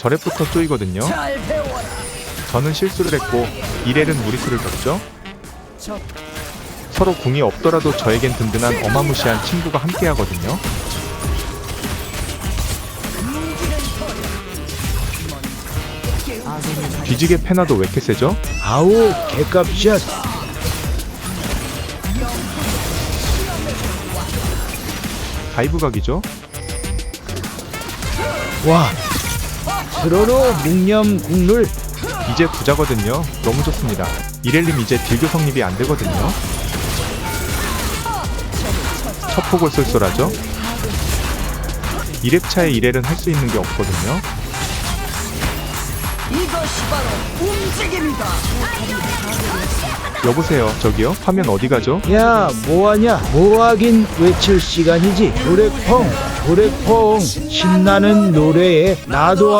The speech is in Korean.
저랩부터 쪼이거든요. 저는 실수를 했고 이렐은 무리수를 뒀죠. 서로 궁이 없더라도 저에겐 든든한 어마무시한 친구가 함께하거든요. 뒤지게 페나도 왜 이렇게 세죠? 아우 개값샷 다이브 각이죠? 와 스로로 묵념 국룰 이제 부자거든요. 너무 좋습니다. 이렐님 이제 딜교 성립이 안 되거든요. 첫 폭을 쏠쏠하죠? 2렙 차에 이렐은 할 수 있는 게 없거든요. 이것이 바로 움직임이다. 여보세요, 저기요? 화면 어디 가죠? 야 뭐하냐 뭐하긴 외칠 시간이지 노래펑 노래펑 신나는 노래에 나도